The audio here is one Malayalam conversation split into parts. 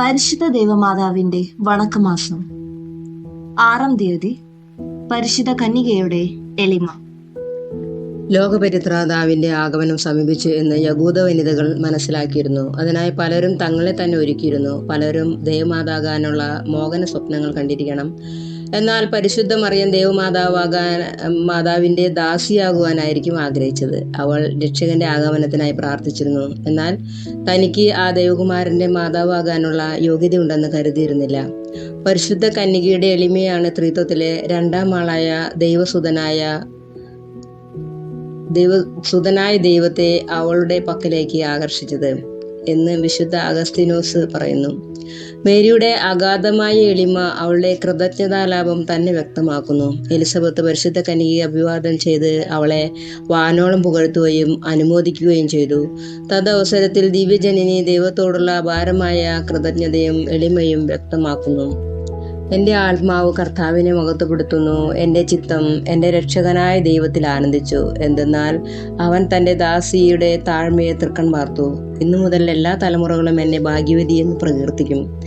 പരിശുദ്ധ ദേവമാതാവിന്റെ വണക്കമാസം. ആറാം തീയതി പരിശുദ്ധ കന്യകയുടെ എളിമ. ലോകപരിത്രാതാവിന്റെ ആഗമനം സമീപിച്ചു എന്ന് യകൂദ വനിതകൾ മനസ്സിലാക്കിയിരുന്നു. അതിനായി പലരും തങ്ങളെ തന്നെ ഒരുക്കിയിരുന്നു. പലരും ദേവമാതാകാനുള്ള മോഹന സ്വപ്നങ്ങൾ കണ്ടിരിക്കണം. എന്നാൽ പരിശുദ്ധ മറിയം ദേവമാതാവാകാൻ മാതാവിന്റെ ദാസിയാകുവാനായിരിക്കും ആഗ്രഹിച്ചത്. അവൾ രക്ഷകന്റെ ആഗമനത്തിനായി പ്രാർത്ഥിച്ചിരുന്നു. എന്നാൽ തനിക്ക് ആ ദേവകുമാരന്റെ മാതാവാകാനുള്ള യോഗ്യത ഉണ്ടെന്ന് കരുതിയിരുന്നില്ല. പരിശുദ്ധ കന്യകയുടെ എളിമയാണ് ത്രിത്വത്തിലെ രണ്ടാം ആളായ ദൈവസുതനായ ദൈവ സുതനായ ദൈവത്തെ അവളുടെ പക്കലേക്ക് ആകർഷിച്ചത്. എന്ന് വിശുദ്ധ അഗസ്തിനോസ് പറയുന്നു. മേരിയുടെ അഗാധമായ എളിമ അവളുടെ കൃതജ്ഞതാലാഭം തന്നെ വ്യക്തമാക്കുന്നു. എലിസബത്ത് പരിശുദ്ധ കന്യകയെ അഭിവാദം ചെയ്ത് അവളെ വാനോളം പുകഴ്ത്തുകയും അനുമോദിക്കുകയും ചെയ്തു. തദവസരത്തിൽ ദിവ്യജനനി ദൈവത്തോടുള്ള അപാരമായ കൃതജ്ഞതയും എളിമയും വ്യക്തമാക്കുന്നു. എന്റെ ആത്മാവ് കർത്താവിനെ മഹത്വപ്പെടുത്തുന്നു എന്റെ ചിത്തം എന്റെ രക്ഷകനായ ദൈവത്തിൽ ആനന്ദിച്ചു. എന്തെന്നാൽ അവൻ തന്റെ ദാസിയുടെ താഴ്മയെ തൃക്കൺ പാർത്തു ഇന്നു മുതൽ എല്ലാ തലമുറകളും എന്നെ ഭാഗ്യവതി എന്ന് പ്രകീർത്തിക്കും.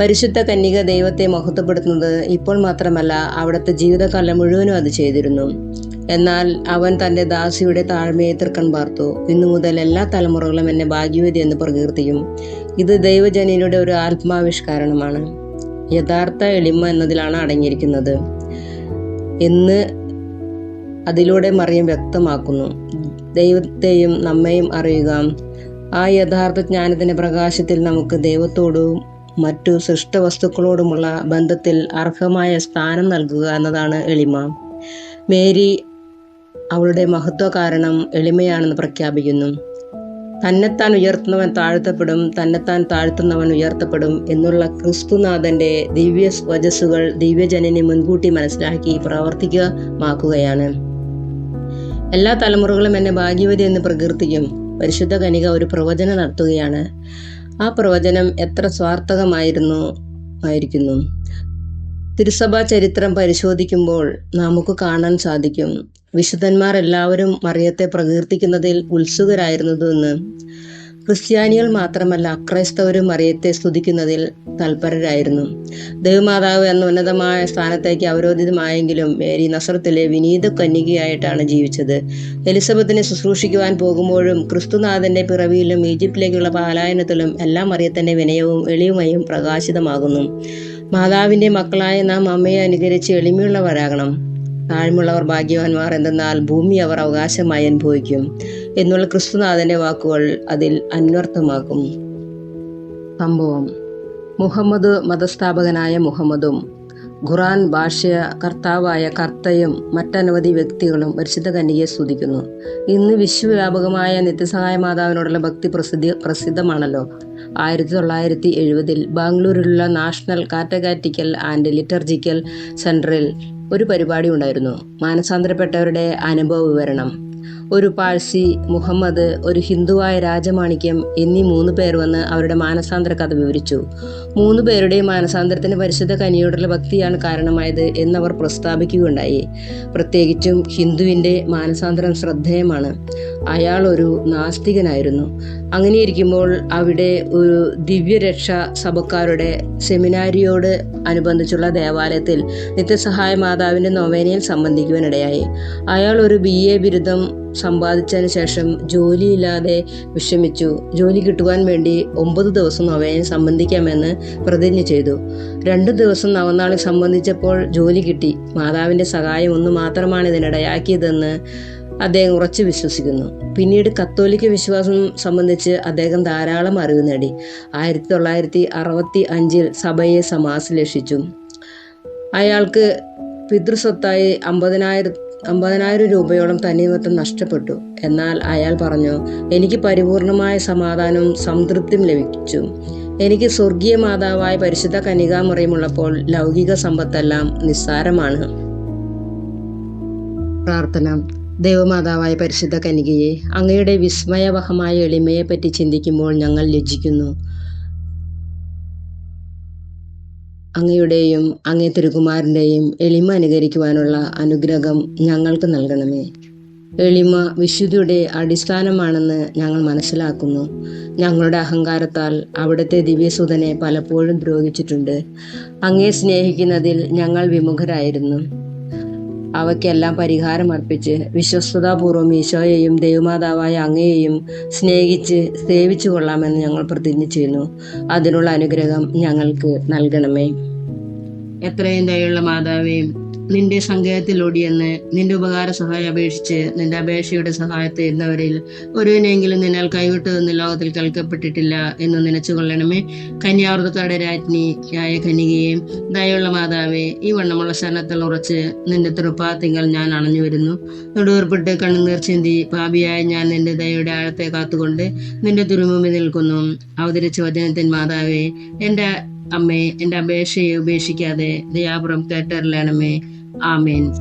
പരിശുദ്ധ കന്യക ദൈവത്തെ മഹത്വപ്പെടുത്തുന്നത് ഇപ്പോൾ മാത്രമല്ല അവിടുത്തെ ജീവിതകാലം മുഴുവനും അത് ചെയ്തിരുന്നു. എന്നാൽ അവൻ തന്റെ ദാസിയുടെ താഴ്മയെ തൃക്കൺ പാർത്തു ഇന്നു മുതൽ എല്ലാ തലമുറകളും എന്നെ ഭാഗ്യവതി എന്ന് പ്രകീർത്തിക്കും. ഇത് ദൈവജനയുടെ ഒരു ആത്മാവിഷ്കാരണമാണ്. യഥാർത്ഥ എളിമ എന്നതിലാണ് അടങ്ങിയിരിക്കുന്നത്. എന്ന് അതിലൂടെ മറിയം വ്യക്തമാക്കുന്നു. ദൈവത്തെയും നമ്മയും അറിയുക. ആ യഥാർത്ഥ ജ്ഞാനത്തിന്റെ പ്രകാശത്തിൽ നമുക്ക് ദൈവത്തോടും മറ്റു സൃഷ്ടവസ്തുക്കളോടുമുള്ള ബന്ധത്തിൽ അർഹമായ സ്ഥാനം നൽകുക എന്നതാണ് എളിമ. മേരി അവളുടെ മഹത്വ കാരണം എളിമയാണെന്ന് പ്രഖ്യാപിക്കുന്നു. തന്നെത്താൻ ഉയർത്തുന്നവൻ താഴ്ത്തപ്പെടും തന്നെത്താൻ താഴ്ത്തുന്നവൻ ഉയർത്തപ്പെടും എന്നുള്ള ക്രിസ്തുനാഥന്റെ ദിവ്യ സ്വജസ്സുകൾ ദിവ്യജനനെ മുൻകൂട്ടി മനസ്സിലാക്കി പ്രവർത്തിക്കുകമാക്കുകയാണ് എല്ലാ തലമുറകളും എന്നെ ഭാഗ്യവതി എന്ന് പ്രകീർത്തിക്കും. പരിശുദ്ധ കനിക ഒരു പ്രവചനം നടത്തുകയാണ്. ആ പ്രവചനം എത്ര സ്വാർത്ഥകമായിരുന്നു ആയിരിക്കുന്നു. തിരുസഭാ ചരിത്രം പരിശോധിക്കുമ്പോൾ നമുക്ക് കാണാൻ സാധിക്കും. വിശുദ്ധന്മാർ എല്ലാവരും മറിയത്തെ പ്രകീർത്തിക്കുന്നതിൽ ഉത്സുകരായിരുന്നതെന്ന്. ക്രിസ്ത്യാനികൾ മാത്രമല്ല അക്രൈസ്തവരും മറിയത്തെ സ്തുതിക്കുന്നതിൽ തൽപരരായിരുന്നു. ദേവമാതാവ് എന്ന ഉന്നതമായ സ്ഥാനത്തേക്ക് അവരോധിതമായെങ്കിലും മേരി നസ്രത്തിലെ വിനീത കന്യകയായിട്ടാണ് ജീവിച്ചത്. എലിസബത്തിനെ ശുശ്രൂഷിക്കുവാൻ പോകുമ്പോഴും ക്രിസ്തുനാഥന്റെ പിറവിയിലും ഈജിപ്തിലേക്കുള്ള പാലായനത്തിലും എല്ലാം മറിയത്തിന്റെ വിനയവും എളിയുമയും പ്രകാശിതമാകുന്നു. മാതാവിന്റെ മക്കളായ നാം അമ്മയെ അനുകരിച്ച് എളിമയുള്ളവരാകണം. താഴ്മുള്ളവർ ഭാഗ്യവാന്മാർ എന്തെന്നാൽ ഭൂമി അവർ അവകാശമായി അനുഭവിക്കും എന്നുള്ള ക്രിസ്തുനാഥന്റെ വാക്കുകൾ അതിൽ അന്വർത്ഥമാക്കും സംഭവം മുഹമ്മദ് മതസ്ഥാപകനായ മുഹമ്മദും ഖുറാൻ ഭാഷയ കർത്താവായ കർത്തയും മറ്റനവധി വ്യക്തികളും പരിശുദ്ധ കന്യകയെ സ്തുതിക്കുന്നു. ഇന്ന് വിശ്വവ്യാപകമായ നിത്യസഹായ മാതാവിനോടുള്ള ഭക്തി പ്രസിദ്ധി പ്രസിദ്ധമാണല്ലോ. ആയിരത്തി തൊള്ളായിരത്തി എഴുപതിൽ ബാംഗ്ലൂരിലുള്ള നാഷണൽ കാറ്റഗാറ്റിക്കൽ ആൻഡ് ലിറ്റർജിക്കൽ സെന്ററിൽ ഒരു പരിപാടി ഉണ്ടായിരുന്നു. മാനസാന്തരപ്പെട്ടവരുടെ അനുഭവ വിവരണം ഒരു പാഴ്സി മുഹമ്മദ് ഒരു ഹിന്ദുവായ രാജമാണിക്യം എന്നീ മൂന്ന് പേർ വന്ന് അവരുടെ മാനസാന്തര കഥ വിവരിച്ചു. മൂന്ന് പേരുടെയും മാനസാന്തരത്തിന് പരിശുദ്ധ കനിയോടുള്ള ഭക്തിയാണ് കാരണമായത് എന്നവർ പ്രസ്താവിക്കുകയുണ്ടായി. പ്രത്യേകിച്ചും ഹിന്ദുവിന്റെ മാനസാന്തരം ശ്രദ്ധേയമാണ്. അയാൾ ഒരു നാസ്തികനായിരുന്നു. അങ്ങനെയിരിക്കുമ്പോൾ അവിടെ ഒരു ദിവ്യരക്ഷ സഭക്കാരുടെ സെമിനാരിയോട് അനുബന്ധിച്ചുള്ള ദേവാലയത്തിൽ നിത്യസഹായ മാതാവിന്റെ നൊവേനയിൽ സംബന്ധിക്കുവാനിടയായി. അയാൾ ഒരു ബി എ ബിരുദം സമ്പാദിച്ചതിന് ശേഷം ജോലിയില്ലാതെ വിഷമിച്ചു ജോലി കിട്ടുവാൻ വേണ്ടി ഒമ്പത് ദിവസം നവയെ സംബന്ധിക്കാമെന്ന് പ്രതിജ്ഞ ചെയ്തു. രണ്ടു ദിവസം നവനാളെ സംബന്ധിച്ചപ്പോൾ ജോലി കിട്ടി. മാതാവിന്റെ സഹായം ഒന്ന് മാത്രമാണ് ഇതിനിടയാക്കിയതെന്ന് അദ്ദേഹം ഉറച്ചു വിശ്വസിക്കുന്നു. പിന്നീട് കത്തോലിക്ക വിശ്വാസം സംബന്ധിച്ച് അദ്ദേഹം ധാരാളം അറിവ് നേടി. ആയിരത്തി തൊള്ളായിരത്തി അറുപത്തി അഞ്ചിൽ സഭയെ സമാശ്ലേഷിച്ചു അയാൾക്ക് പിതൃസ്വത്തായി അമ്പതിനായിരം അമ്പതിനായിരം രൂപയോളം തന്നിമത്തം നഷ്ടപ്പെട്ടു. എന്നാൽ അയാൾ പറഞ്ഞു എനിക്ക് പരിപൂർണമായ സമാധാനവും സംതൃപ്തിയും ലഭിച്ചു. എനിക്ക് സ്വർഗീയ മാതാവായ പരിശുദ്ധ കനികാമുറയുമുള്ളപ്പോൾ ലൗകിക സമ്പത്തെല്ലാം നിസ്സാരമാണ്. പ്രാർത്ഥന. ദൈവമാതാവായ പരിശുദ്ധ കനികയെ അങ്ങയുടെ വിസ്മയവഹമായ എളിമയെപ്പറ്റി ചിന്തിക്കുമ്പോൾ ഞങ്ങൾ ലജ്ജിക്കുന്നു. അങ്ങയുടെയും അങ്ങേ തിരുകുമാരന്റെയും എളിമ അനുകരിക്കുവാനുള്ള അനുഗ്രഹം ഞങ്ങൾക്ക് നൽകണമേ. എളിമ വിശുദ്ധിയുടെ അടിസ്ഥാനമാണെന്ന് ഞങ്ങൾ മനസ്സിലാക്കുന്നു. ഞങ്ങളുടെ അഹങ്കാരത്താൽ അവിടുത്തെ ദിവ്യസുതനെ പലപ്പോഴും ദ്രോഹിച്ചിട്ടുണ്ട്. അങ്ങേ സ്നേഹിക്കുന്നതിൽ ഞങ്ങൾ വിമുഖരായിരുന്നു. അവയ്ക്കെല്ലാം പരിഹാരം അർപ്പിച്ച് വിശ്വസ്തതാപൂർവം ഈശോയെയും ദൈവമാതാവായ അങ്ങയെയും സ്നേഹിച്ച് സേവിച്ചു കൊള്ളാമെന്ന് ഞങ്ങൾ പ്രതിജ്ഞ ചെയ്യുന്നു. അതിനുള്ള അനുഗ്രഹം ഞങ്ങൾക്ക് നൽകണമേ. എത്രയും ദയുള്ള മാതാവേ നിന്റെ സങ്കേതത്തിലൂടിയെന്ന് നിന്റെ ഉപകാര സഹായം അപേക്ഷിച്ച് നിന്റെ അപേക്ഷയുടെ സഹായത്തെ എന്നവരിൽ ഒരുവിനെങ്കിലും നിന്നാൽ കൈവിട്ടു നിന്ന് ലോകത്തിൽ കേൾക്കപ്പെട്ടിട്ടില്ല എന്ന് നനച്ചു കൊള്ളണമേ കന്യാവൃതക്കാരുടെ രാജ്ഞിയായ കന്യകയെയും ദയുള്ള മാതാവേ ഈ വണ്ണമുള്ള ശരണത്തിൽ ഉറച്ച് നിന്റെ തൃപ്പാത്തിങ്കൽ ഞാൻ അണഞ്ഞു വരുന്നു നെടുവേർപ്പെട്ട് കണ്ണുനീർ ചിന്തി പാപിയായ ഞാൻ നിന്റെ ദയയുടെ ആഴത്തെ കാത്തുകൊണ്ട് നിന്റെ തുരുമുമ്പിൽ നിൽക്കുന്നു. അവതരിച്ച വചനത്തിൻ മാതാവേ എന്റെ അമ്മേ എന്റെ അപേക്ഷയെ ഉപേക്ഷിക്കാതെ ദയാപുറം കേട്ടറിയണമേ ആമേൻ.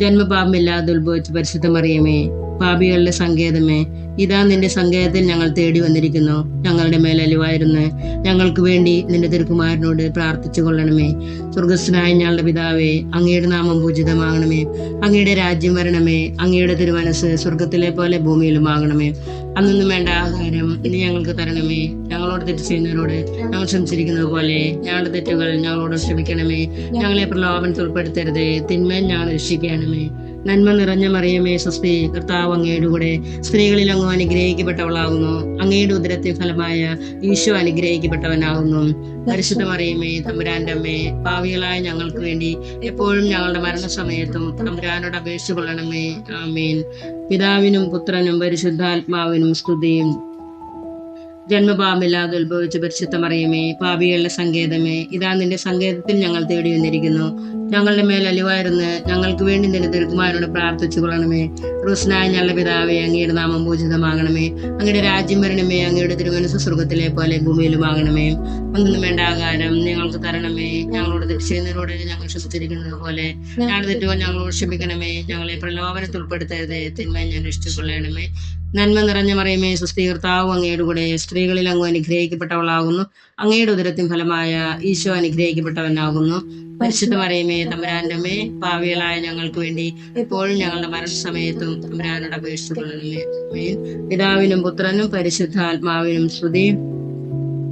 ജന്മപാപമില്ലാതെ ഉത്ഭവിച്ച പരിശുദ്ധ മറിയമേ പാപികളുടെ സങ്കേതമേ ഇതാ നിന്റെ സങ്കേതത്തിൽ ഞങ്ങൾ തേടി വന്നിരിക്കുന്നു. ഞങ്ങളുടെ മേൽ അലിവായിരുന്നു ഞങ്ങൾക്ക് വേണ്ടി നിന്റെ തിരുക്കുമാരനോട് പ്രാർത്ഥിച്ചു കൊള്ളണമേ. സ്വർഗസ്നായ ഞങ്ങളുടെ പിതാവേ അങ്ങയുടെ നാമം പൂജിതമാകണമേ. അങ്ങയുടെ രാജ്യം വരണമേ. അങ്ങയുടെ തിരുമനസ് സ്വർഗത്തിലെ പോലെ ഭൂമിയിലും ആകണമേ. അന്നൊന്നും വേണ്ട ആഹാരം ഇനി ഞങ്ങൾക്ക് തരണമേ. ഞങ്ങളോട് തെറ്റ് ചെയ്യുന്നവരോട് ഞങ്ങൾ ക്ഷമിച്ചിരിക്കുന്നത് പോലെ. ഞങ്ങളുടെ തെറ്റുകൾ ഞങ്ങളോട് ക്ഷമിക്കണമേ. ഞങ്ങളെ പ്രലോഭനത്തിൽ ഉൾപ്പെടുത്തരുതേ. തിന്മയും ഞങ്ങൾ രക്ഷിക്കണമേ. നന്മ നിറഞ്ഞ മറിയമേ സ്വസ്തി. കർത്താവ് അങ്ങയുടെ കൂടെ സ്ത്രീകളിൽ അങ്ങ് അനുഗ്രഹിക്കപ്പെട്ടവളാകുന്നു. അങ്ങയുടെ ഉദരത്തിൻ ഫലമായ ഈശോ അനുഗ്രഹിക്കപ്പെട്ടവനാകുന്നു. പരിശുദ്ധ മറിയമേ തമ്പുരാന്റെ അമ്മേ ഭാവികളായ ഞങ്ങൾക്ക് വേണ്ടി എപ്പോഴും ഞങ്ങളുടെ മരണസമയത്തും തമ്പുരാനോട് അപേക്ഷിച്ചു കൊള്ളണമേ. ആമീൻ. പിതാവിനും പുത്രനും പരിശുദ്ധാത്മാവിനും സ്തുതിയും. ജന്മപാപമില്ലാതെ ഉത്ഭവിച്ച പരിശുദ്ധ മറിയമേ പാപികളുടെ സങ്കേതമേ ഇതാ നിന്റെ സങ്കേതത്തിൽ ഞങ്ങൾ തേടി വന്നിരിക്കുന്നു. ഞങ്ങളുടെ മേൽ അലിവായിരുന്ന് ഞങ്ങൾക്ക് വേണ്ടി നിന്റെ ദീർഘമാരോട് പ്രാർത്ഥിച്ചു കൊള്ളണമേ. റൂസ്നായ ഞങ്ങളുടെ പിതാവേ അങ്ങയുടെ നാമം പൂജിതമാകണമേ അങ്ങയുടെ രാജ്യം വരണമേ അങ്ങയുടെ തിരുമനസ് സ്വർഗത്തിലെ പോലെ ഭൂമിയിലുമാകണമേ. ഒന്നും വേണ്ട ആകാരം ഞങ്ങൾക്ക് തരണമേ. ഞങ്ങളോട് ചെയ്യുന്നതിനോട് ഞങ്ങൾ ശ്രദ്ധിച്ചിരിക്കുന്നത് പോലെ ഞങ്ങളുടെ തെറ്റുകൾ ഞങ്ങളോട് ക്ഷമിക്കണമേ. ഞങ്ങളെ പ്രലോഭനത്തിൽ ഉൾപ്പെടുത്തരുത്. തിന്മ ഞാൻ ഇഷ്ടക്കൊള്ളണമേ നന്മ നിറഞ്ഞ മറിയമേ സുസ്ഥീകർത്താവും അങ്ങയുടെ കൂടെ സ്ത്രീകളിൽ അങ്ങ് അനുഗ്രഹിക്കപ്പെട്ടവളാകുന്നു. അങ്ങയുടെ ഉദരത്തിൻ ഫലമായ ഈശോ അനുഗ്രഹിക്കപ്പെട്ടവനാകുന്നു. പരിശുദ്ധ മറിയമേ തമ്പുരാന്റെ അമ്മേ പാവികളായ ഞങ്ങൾക്ക് വേണ്ടി എപ്പോഴും ഞങ്ങളുടെ മരണസമയത്തും തമ്പുരാനോട് അപേക്ഷിച്ചു പിതാവിനും പുത്രനും പരിശുദ്ധാത്മാവിനും സ്തുതി.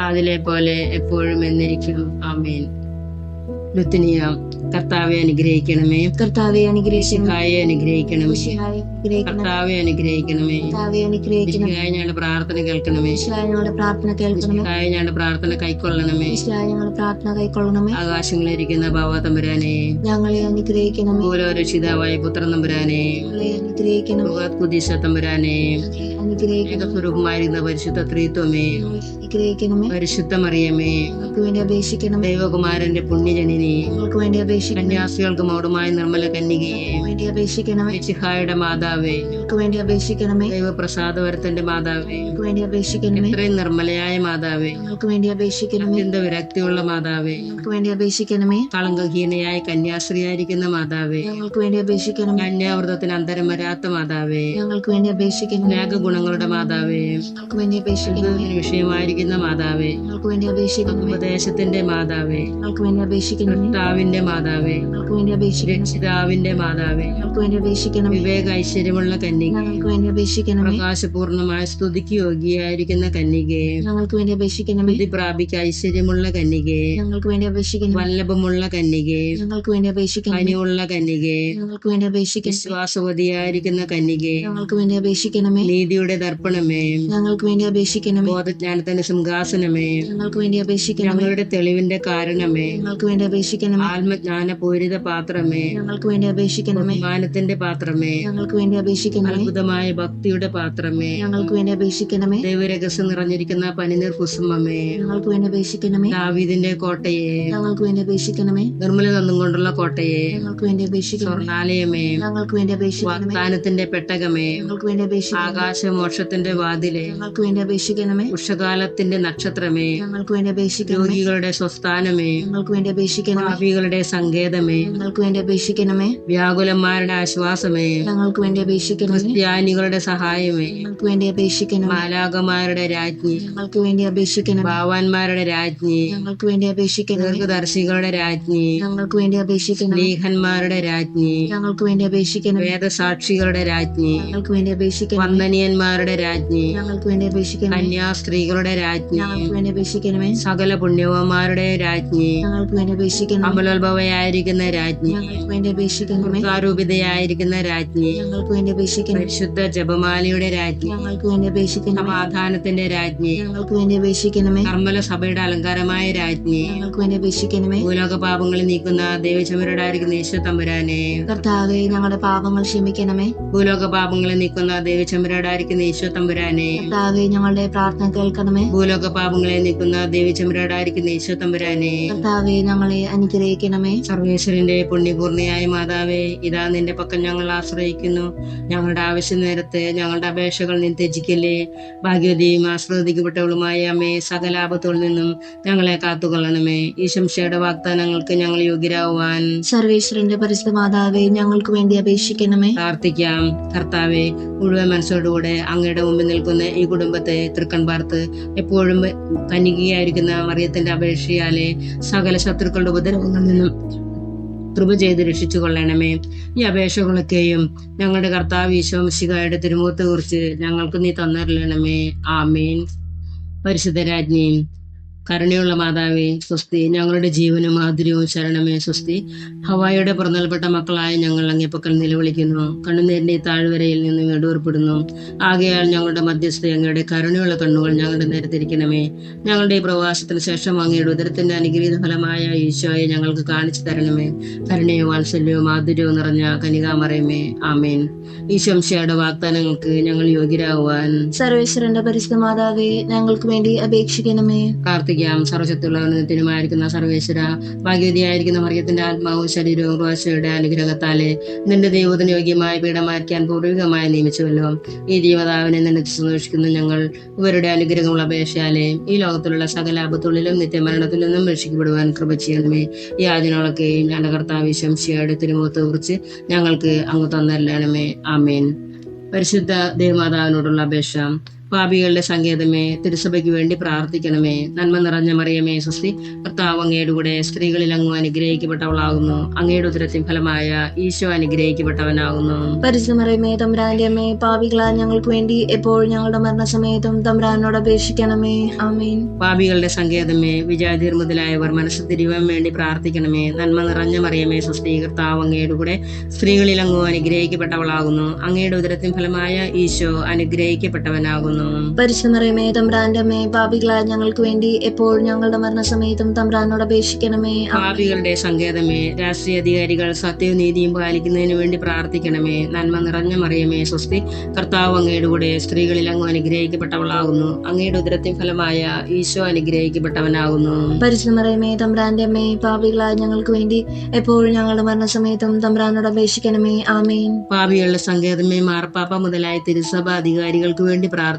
അതിലെ പോലെ എപ്പോഴും എന്നിരിക്കും. ആമേൻ. ലുത്തിനിയ കർത്താവെ അനുഗ്രഹിക്കണമേ. കർത്താവെ അനുഗ്രഹിക്കണം അനുഗ്രഹിക്കണമേ. ഈശോയെ അനുഗ്രഹിക്കണം കർത്താവെ അനുഗ്രഹിക്കണമേ. കർത്താവെ അനുഗ്രഹിക്കണം ഞങ്ങളുടെ പ്രാർത്ഥന കേൾക്കണമേ. ഞങ്ങളുടെ പ്രാർത്ഥന കേൾക്കണമേ. ഞങ്ങളുടെ പ്രാർത്ഥന കൈക്കൊള്ളണമേ. ഞങ്ങളുടെ പ്രാർത്ഥന കൈക്കൊള്ളണമേ. ആകാശങ്ങളിരിക്കുന്ന ഭാവ തമ്പുരാനെ. ഞങ്ങളെ ഓരോ രക്ഷിതാവായ പുത്രൻ തമ്പുരാനെ. അനുഗ്രഹിക്കണം കുതിശ തമ്പുരാനെ. അനുഗ്രഹിക്കണം ഏകസ്വരൂപമായിരുന്ന പരിശുദ്ധ ത്രീത്വമേ. അനുഗ്രഹിക്കണമേ. പരിശുദ്ധമറിയമേ. അപേക്ഷിക്കണം ദൈവകുമാരന്റെ വേണ്ടി പുണ്യജനനി ഞങ്ങൾക്ക് വേണ്ടി അപേക്ഷിക്കണം കന്യാസികൾക്ക് മൗഢമായ നിർമ്മല കന്യകയെ വേണ്ടി അപേക്ഷിക്കണമേ ചിഹായുടെ മാതാവേ ഞങ്ങൾക്ക് വേണ്ടി അപേക്ഷിക്കണമേ ദൈവപ്രസാദവരത്തിന്റെ മാതാവേ ഞങ്ങൾക്ക് വേണ്ടി അപേക്ഷിക്കണമേ ഇത്രയും നിർമ്മലയായ മാതാവേ ഞങ്ങൾക്ക് വേണ്ടി അപേക്ഷിക്കണമേ അത്യന്ത വിരക്തിയുള്ള മാതാവേ ഞങ്ങൾക്ക് വേണ്ടി അപേക്ഷിക്കണമേ കളങ്കഹീനയായ കന്യാസ്ത്രീയായിരിക്കുന്ന മാതാവേ ഞങ്ങൾക്ക് വേണ്ടി അപേക്ഷിക്കണം കന്യാവൃതത്തിന് അന്തരം വരാത്ത മാതാവേ ഞങ്ങൾക്ക് വേണ്ടി അപേക്ഷിക്കണം അനേക ഗുണങ്ങളുടെ മാതാവേ ഞങ്ങൾക്ക് വേണ്ടി അപേക്ഷിക്കണമേ വിഷയമായിരിക്കുന്ന മാതാവേ ഞങ്ങൾക്ക് വേണ്ടി അപേക്ഷിക്കണമേ ഉപദേശത്തിന്റെ മാതാവേ ഞങ്ങൾക്ക് വേണ്ടി അപേക്ഷിക്കണമേ കർത്താവിന്റെ മാതാവേ ഞങ്ങൾക്ക് വേണ്ടി അപേക്ഷിക്കണം. രക്ഷിതാവിന്റെ മാതാവേ ഞങ്ങൾക്ക് വേണ്ടി അപേക്ഷിക്കണം. വിവേക ഐശ്വര്യമുള്ള കന്യക ഞങ്ങൾക്ക് വേണ്ടി അപേക്ഷിക്കണം. പ്രകാശപൂർണമായ സ്തുതിക്ക് യോഗ്യയായിരിക്കുന്ന കന്യകയെ ഞങ്ങൾക്ക് വേണ്ടി അപേക്ഷിക്കണം. വിധി പ്രാപിക്ക ഐശ്വര്യമുള്ള കന്യകയെ ഞങ്ങൾക്ക് വേണ്ടി അപേക്ഷിക്കണം. വല്ലഭമുള്ള കന്യകയെ ഞങ്ങൾക്ക് വേണ്ടി അപേക്ഷിക്കണം. കനിയുള്ള കന്യകയെ ഞങ്ങൾക്ക് വേണ്ടി അപേക്ഷിക്കണം. വിശ്വാസവതിയായിരിക്കുന്ന കന്യകയെ കന്യകെ ഞങ്ങൾക്ക് വേണ്ടി അപേക്ഷിക്കണമേ. നീതിയുടെ ദർപ്പണമേ ഞങ്ങൾക്ക് വേണ്ടി അപേക്ഷിക്കണമേ. ബോധജ്ഞാനത്തിന്റെ സിംഹാസനമേ ഞങ്ങൾക്ക് വേണ്ടി അപേക്ഷിക്കണം ഞങ്ങളുടെ തെളിവിന്റെ കാരണമേ ഞങ്ങൾക്ക് വേണ്ടി അപേക്ഷിക്കണമേ ആത്മജ്ഞാന പൂരിത പാത്രമേ ഞങ്ങൾക്ക് വേണ്ടി അപേക്ഷിക്കണമേ ജ്ഞാനത്തിന്റെ പാത്രമേ ഞങ്ങൾക്ക് വേണ്ടി അപേക്ഷിക്കണമേ അത്ഭുതമായ ഭക്തിയുടെ പാത്രമേ ഞങ്ങൾക്ക് വേണ്ടി അപേക്ഷിക്കണമേ ദൈവരഹസ്യം നിറഞ്ഞിരിക്കുന്ന പനിനീർ കുസുമമേ ഞങ്ങൾക്ക് വേണ്ടി അപേക്ഷിക്കണമേ ദാവീദിന്റെ കോട്ടയെ ഞങ്ങൾക്ക് വേണ്ടി അപേക്ഷിക്കണമേ നിർമ്മല തന്നും കൊണ്ടുള്ള കോട്ടയെ ഞങ്ങൾക്ക് വേണ്ടി അപേക്ഷിക്കണം സ്വർണാലയമേ ഞങ്ങൾക്ക് വേണ്ടി അപേക്ഷിക്കണം വാഗ്ദാനത്തിന്റെ പെട്ടകമേ ഞങ്ങൾക്ക് വേണ്ടി അപേക്ഷിക്കണം ആകാശ മോക്ഷത്തിന്റെ വാതിലെ ഞങ്ങൾക്ക് വേണ്ടി അപേക്ഷിക്കണമേ ഉഷകാലത്തിന്റെ നക്ഷത്രമേ ഞങ്ങൾക്ക് വേണ്ടി അപേക്ഷിക്കണം രോഗികളുടെ സ്വസ്ഥാനമേ ഞങ്ങൾക്ക് വേണ്ടി അപേക്ഷിക്കണമേ പാപികളുടെ സങ്കേതമേ ഞങ്ങൾക്ക് വേണ്ടി അപേക്ഷിക്കണമേ വ്യാകുലന്മാരുടെ ആശ്വാസമേ ഞങ്ങൾക്ക് വേണ്ടി അപേക്ഷിക്കണമേ ക്രിസ്ത്യാനികളുടെ സഹായമേ ഞങ്ങൾക്ക് വേണ്ടി അപേക്ഷിക്കണമേ മാലാകമാരുടെ രാജ്ഞി ഞങ്ങൾക്ക് വേണ്ടി അപേക്ഷിക്കണം ഭാവാന്മാരുടെ രാജ്ഞി ഞങ്ങൾക്ക് വേണ്ടി അപേക്ഷിക്കണം ദീർഘദർശികളുടെ രാജ്ഞി ഞങ്ങൾക്ക് വേണ്ടി അപേക്ഷിക്കണം ലേഖന്മാരുടെ രാജ്ഞി ഞങ്ങൾക്ക് വേണ്ടി അപേക്ഷിക്കണം വേദസാക്ഷികളുടെ രാജ്ഞി ഞങ്ങൾക്ക് വേണ്ടി അപേക്ഷിക്കണം വന്ദനീയന്മാരുടെ രാജ്ഞി ഞങ്ങൾക്ക് വേണ്ടി അപേക്ഷിക്കണം കന്യാസ്ത്രീകളുടെ രാജ്ഞി ഞങ്ങൾക്ക് വേണ്ടി അപേക്ഷിക്കണമേ സകല പുണ്യവന്മാരുടെ രാജ്ഞി ഞങ്ങൾക്ക് വേണ്ടി അപേക്ഷിക്കണമേ അമലോത്ഭവയായിരിക്കുന്ന രാജ്ഞി. ഞങ്ങൾക്ക് വേണ്ടി അപേക്ഷിക്കണമേ സ്വാരൂപിതയായിരിക്കുന്ന രാജ്ഞി. ഞങ്ങൾക്ക് വേണ്ടി അപേക്ഷിക്കണമേ പരിശുദ്ധ ജപമാലയുടെ രാജ്ഞി. ഞങ്ങൾക്ക് വേണ്ടി അപേക്ഷിക്കണമേ സമാധാനത്തിന്റെ രാജ്ഞി. ഞങ്ങൾക്ക് വേണ്ടി അപേക്ഷിക്കണമേ കർമ്മല സഭയുടെ അലങ്കാരമായ രാജ്ഞി. ഞങ്ങൾക്ക് വേണ്ടി അപേക്ഷിക്കണമേ ഭൂലോക പാപങ്ങളിൽ നീക്കുന്ന ദൈവചമരുടായിരിക്കുന്ന യേശു തമ്പുരാനെ. കർത്താവെ ഞങ്ങളുടെ പാപങ്ങൾ ക്ഷമിക്കണമേ. ഭൂലോക പാപങ്ങളിൽ നീക്കുന്ന ദൈവചമരുടായിരിക്കുന്ന യേശു തമ്പുരാനെ. കർത്താവെ ഞങ്ങളുടെ പ്രാർത്ഥന കേൾക്കണമേ. ഭൂലോക പാപങ്ങളെ നീക്കുന്ന ദൈവചമരുടായിരിക്കുന്ന യേശു തമ്പുരാനെ. കർത്താവെ ഞങ്ങളെ അനുഗ്രഹിക്കണമേ. സർവേശ്വരന്റെ പുണ്യപൂർണിയായ മാതാവേ ഇതാ നിന്റെ പക്കൽ ഞങ്ങൾ ആശ്രയിക്കുന്നു. ഞങ്ങളുടെ ആവശ്യ നേരത്ത് ഞങ്ങളുടെ അപേക്ഷകൾ നീ ത്യജിക്കല്ലേ. ഭാഗ്യവതിയും ആശ്രവദിക്കപ്പെട്ടവളുമായ അമ്മേ സകല ആപത്തുകളിൽ നിന്നും ഞങ്ങളെ കാത്തുകൊള്ളണമേ. ഈ ശംശയുടെ വാഗ്ദാനങ്ങൾക്ക് ഞങ്ങൾ യോഗ്യരാകുവാൻ സർവേശ്വരന്റെ പരിശുദ്ധ മാതാവേ ഞങ്ങൾക്ക് വേണ്ടി അപേക്ഷിക്കണമേ. പ്രാർത്ഥിക്കാം. കർത്താവെ മുഴുവൻ മനസ്സോടുകൂടെ അങ്ങയുടെ മുമ്പിൽ നിൽക്കുന്ന ഈ കുടുംബത്തെ തൃക്കൺ പാർത്ത് എപ്പോഴും കന്യകയായിരിക്കുന്ന മറിയത്തിന്റെ അപേക്ഷയാലെ സകല ശത്രുക്കളുടെ ഉപദ്രവങ്ങളിൽ നിന്നും കൃപ ചെയ്ത് രക്ഷിച്ചു കൊള്ളണമേ. ഈ അപേക്ഷകളൊക്കെയും ഞങ്ങളുടെ കർത്താവ് ഈശോമിശികായുടെ തിരുമുഖത്തെ കുറിച്ച് ഞങ്ങൾക്ക് നീ തന്നറിയണമേ ആമേൻ. പരിശുദ്ധരാജ്ഞിയും രാജ്ഞി കരുണയുള്ള മാതാവേ സ്വസ്തി ഞങ്ങളുടെ ജീവനും മാധുര്യവും ശരണമേ സ്വസ്തി. ഹവായുടെ പുറന്നൽപ്പെട്ട മക്കളായ ഞങ്ങൾ അങ്ങേപ്പക്കൽ നിലവിളിക്കുന്നു. കണ്ണുനീരിന്റെ താഴ്വരയിൽ നിന്ന് ഇടൂർപ്പെടുന്നു ആകയാൽ ഞങ്ങളുടെ മധ്യസ്ഥ അങ്ങയുടെ കരുണയുള്ള കണ്ണുകൾ ഞങ്ങളുടെ നേരെ തിരിക്കണമേ ഞങ്ങളുടെ ഈ പ്രവാസത്തിന് ശേഷം അങ്ങയുടെ ഉദരത്തിന്റെ അനുഗ്രഹീത ഫലമായ ഈശോയെ ഞങ്ങൾക്ക് കാണിച്ചു തരണമേ. കരുണയും വാത്സല്യവും മാധുര്യവും നിറഞ്ഞ കനികാമറയമേ. ആമേൻ. ഈശംശയുടെ വാഗ്ദാനങ്ങൾക്ക് ഞങ്ങൾ യോഗ്യരാകുവാൻ സർവേശ്വരന്റെ പരിശുദ്ധ മാതാവേ ഞങ്ങൾക്ക് വേണ്ടി അപേക്ഷിക്കണമേ. പ്രാർത്ഥിക്കാം സർവശക്തിയുള്ളവനത്തിനുമായിരിക്കുന്ന സർവേശ്വര ഭാഗ്യവതിയായിരിക്കുന്ന മറിയത്തിന്റെ ആത്മാവും ശരീരവും ക്രോശയുടെ അനുഗ്രഹത്താലെ നിന്റെ ദൈവത്തിന് യോഗ്യമായ പീഠമായിരിക്കാൻ പൂർവികമായി നിയമിച്ചുവല്ലോ. ഈ ജീവതാവിനെ നിന്നെ സന്തോഷിക്കുന്നു ഞങ്ങൾ. ഇവരുടെ അനുഗ്രഹമുള്ള അപേക്ഷയാലെ ഈ ലോകത്തിലുള്ള സകല ആപത്തുള്ളിലും നിത്യമരണത്തിൽ നിന്നും രക്ഷിക്കപ്പെടുവാൻ കൃപ ചെയ്യണമേ. ഈ ആദ്യങ്ങളൊക്കെയും ഞങ്ങളുടെ കർത്താവ് ശംശിയുടെ തിരുമുഖത്തെ കുറിച്ച് ഞങ്ങൾക്ക് അങ്ങ് തന്നരണമേ ആമേൻ. പരിശുദ്ധ ദേവമാതാവിനോടുള്ള അപേക്ഷ. പാപികളുടെ സങ്കേതമേ തിരുസഭയ്ക്ക് വേണ്ടി പ്രാർത്ഥിക്കണമേ. നന്മ നിറഞ്ഞ മറിയമേ സ്വസ്തി. കർത്താവ് അങ്ങയുടെ കൂടെ സ്ത്രീകളിൽ അങ്ങ് അനുഗ്രഹിക്കപ്പെട്ടവളാകുന്നു. അങ്ങയുടെ ഉദരത്തിൻ ഫലമായ ഈശോ അനുഗ്രഹിക്കപ്പെട്ടവനാകുന്നു. പരിസമറിയമേ തമ്പുരാന്റെ അമ്മേ പാപികളാ ഞങ്ങൾക്ക് വേണ്ടി എപ്പോഴും ഞങ്ങളുടെ മരണസമയത്തും തമ്പ്രാനോട് അപേക്ഷിക്കണമേ. ആമീൻ. പാപികളുടെ സങ്കേതമേ വിജാതിർ മുതലായവർ മനസ്സ് തിരിവാൻ വേണ്ടി പ്രാർത്ഥിക്കണമേ. നന്മ നിറഞ്ഞ മറിയമേ സ്വസ്തി. കർത്താവ് അങ്ങയുടെ കൂടെ സ്ത്രീകളിൽ അങ്ങ് അനുഗ്രഹിക്കപ്പെട്ടവളാകുന്നു. അങ്ങയുടെ ഉദരത്തിൻ ഫലമായ ഈശോ അനുഗ്രഹിക്കപ്പെട്ടവനാകുന്നു. പരിശുദ്ധമറിയമേ തമ്പുരാന്റെ അമ്മേ പാപികളായ ഞങ്ങൾക്ക് വേണ്ടി എപ്പോഴും ഞങ്ങളുടെ മരണസമയത്തും തമ്പ്രാനോട് അപേക്ഷിക്കണമേ. പാപികളുടെ സങ്കേതമേ രാഷ്ട്രീയ അധികാരികൾ സത്യവും നീതിയും പാലിക്കുന്നതിന് വേണ്ടി പ്രാർത്ഥിക്കണമേ. നന്മ നിറഞ്ഞ മറിയമേ സ്വസ്തി കർത്താവ് അങ്ങയുടെ കൂടെ സ്ത്രീകളിൽ അങ്ങ് അനുഗ്രഹിക്കപ്പെട്ടവളാകുന്നു. അങ്ങയുടെ ഉദരത്തിൻ ഫലമായ ഈശോ അനുഗ്രഹിക്കപ്പെട്ടവനാകുന്നു. പരിശുദ്ധമറിയമേ തമ്പ്രാന്റെ അമ്മേ പാപികളായ ഞങ്ങൾക്ക് വേണ്ടി എപ്പോഴും ഞങ്ങളുടെ മരണസമയത്തും തമ്പ്രാനോട് അപേക്ഷിക്കണമേ. ആമേൻ. പാപികളുടെ സങ്കേതമേ മാർപ്പാപ്പ മുതലായ തിരുസഭ അധികാരികൾക്ക് വേണ്ടി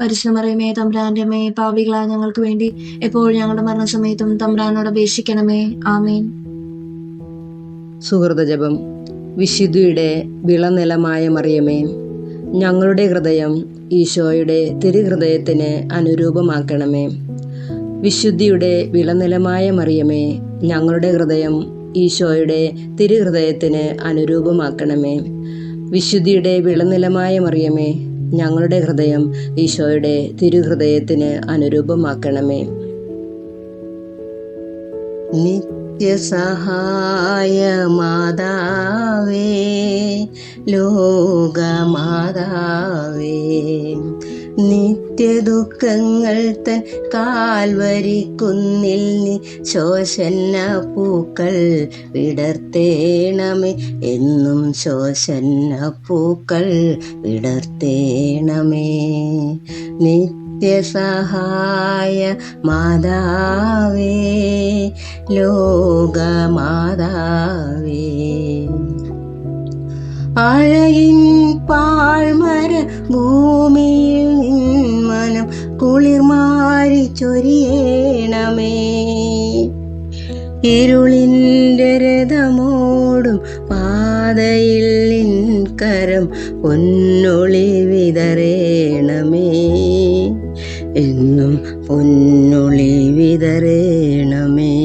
പരിശുദ്ധമറിയമേ തമ്പ്രാന്റെമേ പാവികളായ ഞങ്ങൾക്ക് വേണ്ടി എപ്പോഴും ഞങ്ങളുടെ മരണസമയത്തും തമ്പ്രാനോട് അപേക്ഷിക്കണമേ. ആമേൻ. സുഹൃത ജപം. വിശുദ്ധിയുടെ വിളനിലമായ മറിയമേ ഞങ്ങളുടെ ഹൃദയം ഈശോയുടെ തിരുഹൃദയത്തിന് അനുരൂപമാക്കണമേ. വിശുദ്ധിയുടെ വിളനിലമായ മറിയമേ ഞങ്ങളുടെ ഹൃദയം ഈശോയുടെ തിരുഹൃദയത്തിന് അനുരൂപമാക്കണമേ. വിശുദ്ധിയുടെ വിളനിലമായ മറിയമേ ഞങ്ങളുടെ ഹൃദയം ഈശോയുടെ തിരുഹൃദയത്തിന് അനുരൂപമാക്കണമേ. നിത്യസഹായ മാതാവേ ലോകമാതാവേ. നിത്യദുഃഖങ്ങൾ തൻ കാൽവരിക്കുന്നിൽ നീ ശോഷന്ന പൂക്കൾ വിടർത്തേണമേ എന്നും ശോഷന്ന പൂക്കൾ വിടർത്തേണമേ. നിത്യസഹായ മാതാവേ ലോകമാതാവേ. അഴകിൻ പാഴ്മര ഭൂമിയിൽ മനം കുളിർമാരി ചൊരിയേണമേ. ഇരുളിന്റെ രഥമോടും പാതയിൽ കരം പൊന്നൊളി വിതറേണമേ. എന്നും പൊന്നൊളി വിതറേണമേ.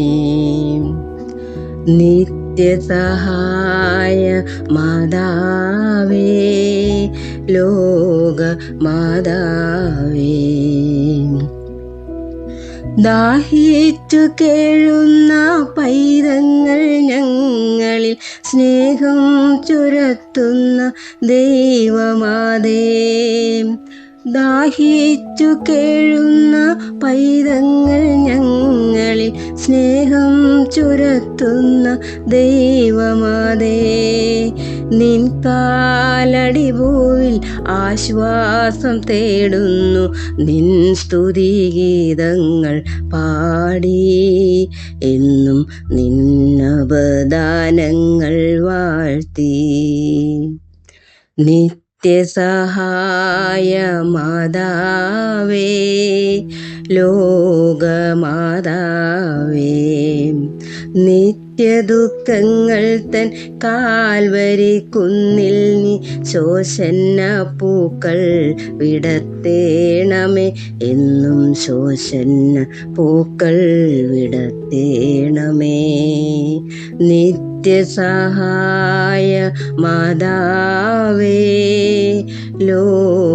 നിത്യസഹായ മാതാവേ ലോക മാതാവേ ദാഹിച്ചു കേഴുന്ന പൈതങ്ങൾ ഞങ്ങളിൽ സ്നേഹം ചുരത്തുന്ന ദൈവമാതേ. ദാഹിച്ചു കേഴുന്ന പൈതങ്ങൾ ഞങ്ങളിൽ സ്നേഹം ചുരത്തുന്ന ദൈവമാതേ. നിൻ കാലടി ഭൂവിൽ ആശ്വാസം തേടുന്നു. നിൻ സ്തുതിഗീതങ്ങൾ പാടി. എന്നും നിന്നവദാനങ്ങൾ വാഴ്ത്തി. നിത്യസഹായ മാതാവേ ലോകമാതാവേ നിത്യദുഃഖങ്ങൾ തൻ കാൽവരി കുന്നിൽ നീ ശോഷന്ന പൂക്കൾ വിടത്തേണമേ എന്നും ശോഷന്ന പൂക്കൾ വിടത്തേണമേ. നിത്യസഹായ മാതാവേ ലോകമാതാവേ.